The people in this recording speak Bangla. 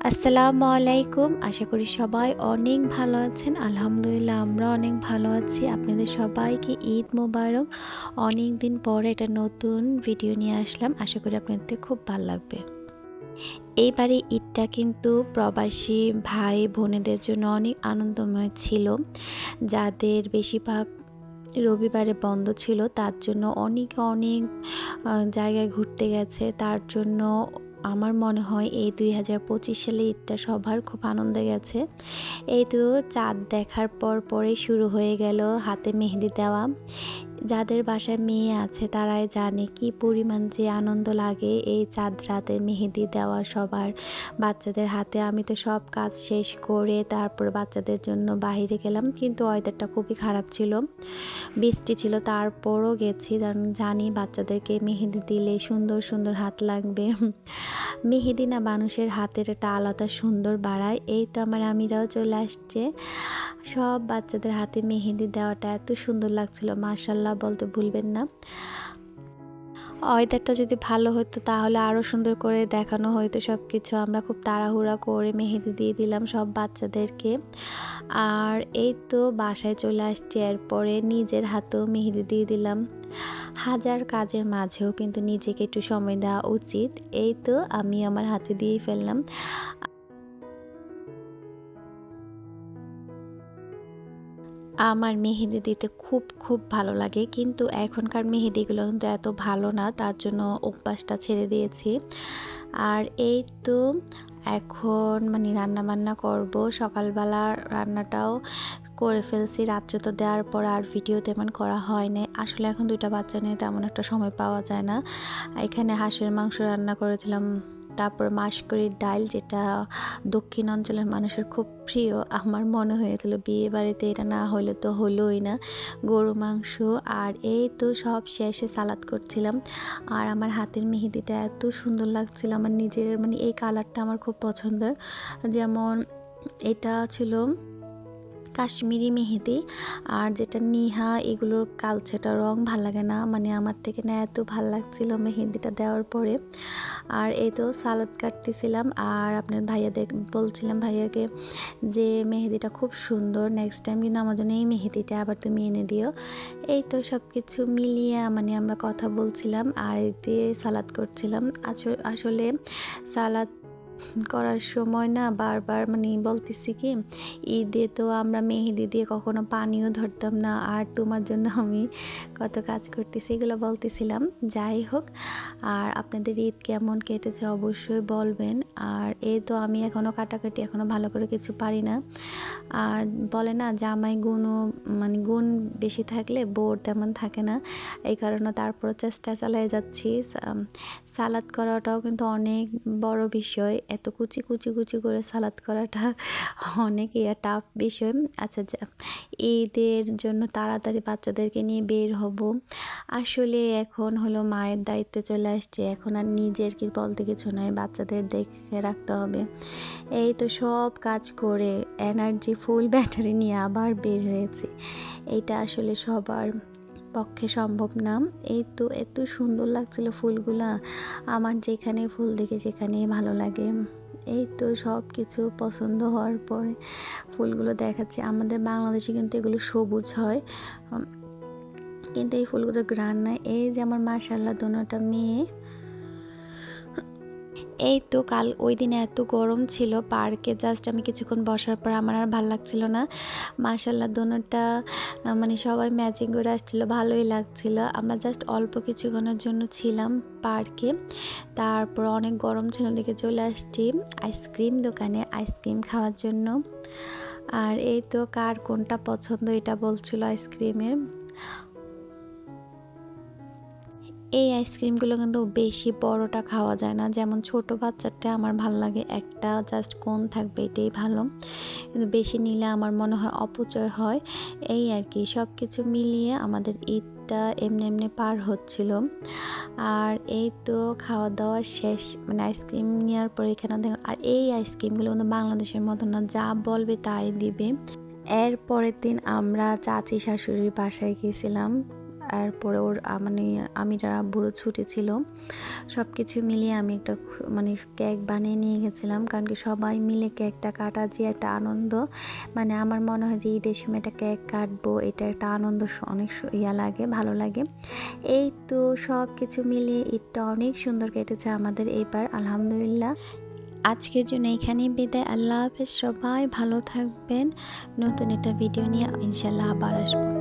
আসসালামু আলাইকুম। আশা করি সবাই অনেক ভালো আছেন। আলহামদুলিল্লাহ, আমরা অনেক ভালো আছি। আপনাদের সবাইকে ঈদ মোবারক। অনেক দিন পরে একটা নতুন ভিডিও নিয়ে আসলাম। আশা করি আপনাদের খুব ভালো লাগবে। এইবারে ঈদটা কিন্তু প্রবাসী ভাই বোনেদের জন্য অনেক আনন্দময় ছিল। যাদের বেশিরভাগ রবিবারে বন্ধ ছিল, তার জন্য অনেক অনেক জায়গায় ঘুরতে গেছে। তার জন্য আমার মনে হয় এই দুই হাজার পঁচিশ সালে ঈদটা সবার খুব আনন্দে গেছে। এই তো চাঁদ দেখার পর পরে শুরু হয়ে গেল হাতে মেহেদি দেওয়া। যাদের বাসায় মেয়ে আছে তারাই জানে কি পরিমাণ যে আনন্দ লাগে এই চাঁদ রাতের মেহেদি দেওয়া সবার। বাচ্চাদের হাতে আমি তো সব কাজ শেষ করে তারপর বাচ্চাদের জন্য বাইরে গেলাম কিন্তু ওয়েদারটা খুবই খারাপ ছিল। বৃষ্টি ছিল তারপরও গেছি কারণ জানি বাচ্চাদেরকে মেহেদি দিলে সুন্দর সুন্দর হাত লাগবে। মেহেদি না মানুষের হাতের একটা আলাদা সুন্দর বাড়ায়। এই তো আমার আমিরাও চলে আসছে। সব বাচ্চাদের হাতে মেহেদি দেওয়াটা এত সুন্দর লাগছিল। মার্শাল্লাহ বলতে ভুলবেন না। ওয়েদারটা যদি ভালো হতো তাহলে আরও সুন্দর করে দেখানো হতো সব কিছু আমরা খুব তাড়াহুড়া করে মেহেদি দিয়ে দিলাম সব বাচ্চাদেরকে। আর এই তো বাসায় চলে আসছি, এরপরে নিজের হাতেও মেহেদি দিয়ে দিলাম। হাজার কাজের মাঝেও কিন্তু নিজেকে একটু সময় দেওয়া উচিত। এই তো আমি আমার হাতে দিয়েই ফেললাম। আমার মেহেদি দিতে খুব খুব ভালো লাগে। কিন্তু এখনকার মেহেদিগুলো কিন্তু এত ভালো না, তার জন্য অভ্যাসটা ছেড়ে দিয়েছি। আর এই তো এখন মানে রান্না বান্না করব। সকালবেলা রান্নাটাও করে ফেলছি। রাত্রে তো দেওয়ার পর আর ভিডিও তেমন করা হয় না আসলে এখন দুইটা বাচ্চা নিয়ে তেমন একটা সময় পাওয়া যায় না। এখানে হাঁসের মাংস রান্না করেছিলাম তারপর মাসকরির ডাল যেটা দক্ষিণ অঞ্চলের মানুষের খুব প্রিয়, আমার মনে হয়েছিল বিয়ে বাড়িতে এটা না হলে তো হলোই না। গরু, মাংস আর এই তো সব শেষে সালাদ করছিলাম। আর আমার হাতের মেহেদিটা এত সুন্দর লাগছিল, আমার নিজের মানে এই কালারটা আমার খুব পছন্দ যেমন এটা ছিল কাশ্মীরি মেহেদি আর যেটা নিহা, এগুলোর কালচেটা রং ভালো লাগে না। মানে আমার থেকে না এত ভালো লাগছিল মেহেদিটা দেওয়ার পরে। আর এই তো সালাদ কাটতেছিলাম আর আপনার ভাইয়াদের বলছিলাম ভাইয়াকে যে মেহেদিটা খুব সুন্দর নেক্সট টাইম কিন্তু আমার জন্য এই মেহেদিটা আবার তুমি এনে দিও। এই তো সব কিছু মিলিয়ে মানে আমরা কথা বলছিলাম আর দিয়ে সালাদ করছিলাম। আস- আসলে সালাদ করার সময় না বারবার মানে বলতেছি কি, ঈদে তো আমরা মেহেদি দিয়ে কখনো পানিও ধরতাম না, আর তোমার জন্য আমি কত কাজ করতেছি, এগুলো বলতেছিলাম। যাই হোক, আর আপনাদের ঈদ কেমন কেটেছে অবশ্যই বলবেন। আর এ তো আমি এখনও কাটাকাটি এখনও ভালো করে কিছু পারি না। আর বলে না, জামাই গুণও মানে গুণ বেশি থাকলে বোর তেমন থাকে না। এই কারণে তারপর চেষ্টা চালিয়ে যাচ্ছি। সালাদ করাটাও কিন্তু অনেক বড় বিষয়। এত কুচি কুচি কুচি করে সালাদ করাটা অনেক ইয়া টাফ বিষয়। আচ্ছা যা ঈদের জন্য তাড়াতাড়ি বাচ্চাদেরকে নিয়ে বের হব। আসলে এখন হলো মায়ের দায়িত্বে চলে আসছে, এখন আর নিজের কি বলতে কিছু নয় বাচ্চাদের দেখে রাখতে হবে। এই তো সব কাজ করে এনার্জি ফুল ব্যাটারি নিয়ে আবার বের হয়েছে। এইটা আসলে সবার পক্ষে সম্ভব না। এই তো, এত সুন্দর লাগছিল ফুলগুলা। আমার যেখানে ফুল দেখে যেখানে ভালো লাগে। এই তো সব কিছু পছন্দ হওয়ার পরে ফুলগুলো দেখাচ্ছে। আমাদের বাংলাদেশে কিন্তু এগুলো সবুজ হয়। কিন্তু এই ফুলগুলো গ্রান নাই। এই যে আমার মাসাল্লাহ দোনোটা মেয়ে। এই তো কাল ওই দিনে এত গরম ছিল পার্কে জাস্ট আমি কিছুক্ষণ বসার পর আমার আর ভালো লাগছিল না। মাশাল্লাহ দোনোটা মানে সবাই ম্যাচিং করে আসছিল, ভালোই লাগছিল। আমরা জাস্ট অল্প কিছুক্ষণের জন্য ছিলাম পার্কে। তারপর অনেক গরম ছিল, দেখে চলে আসছি আইসক্রিম দোকানে, আইসক্রিম খাওয়ার জন্য। আর এই তো কার কোনটা পছন্দ এটা বলছিল আইসক্রিমের। এই আইসক্রিমগুলো কিন্তু বেশি বড়টা খাওয়া যায় না। যেমন ছোট বাচ্চাটা আমার ভালো লাগে, একটা জাস্ট কোন থাকবে এটাই ভালো। কিন্তু বেশি নিলে আমার মনে হয় অপচয় হয়। এই আর কি সব কিছু মিলিয়ে আমাদের ঈদটা এমনি এমনি পার হচ্ছিল। আর এই তো খাওয়া দাওয়া শেষ মানে আইসক্রিম নেওয়ার পর এখানে দেখুন, আর এই আইসক্রিমগুলো কিন্তু বাংলাদেশের মতো না, যা বলবে তাই দিবে। এর পরের দিন আমরা চাচি শাশুড়ির বাসায় গিয়েছিলাম। এরপরে ওর মানে আমিরা বুড়ো ছুটি ছিল। সব কিছু মিলিয়ে আমি একটা মানে কেক বানিয়ে নিয়ে গেছিলাম। কারণ কি সবাই মিলে কেকটা কাটা যে একটা আনন্দ। মানে আমার মনে হয় যে ঈদের সময় একটা কেক কাটবো, এটা একটা আনন্দ অনেক ইয়া লাগে, ভালো লাগে। এই তো সব কিছু মিলিয়ে ঈদটা অনেক সুন্দর কেটেছে আমাদের এইবার আলহামদুলিল্লাহ। আজকের জন্য এখানেই বিদায়। আল্লাহ হাফেজ, সবাই ভালো থাকবেন। নতুন একটা ভিডিও নিয়ে ইনশাল্লাহ আবার আসব।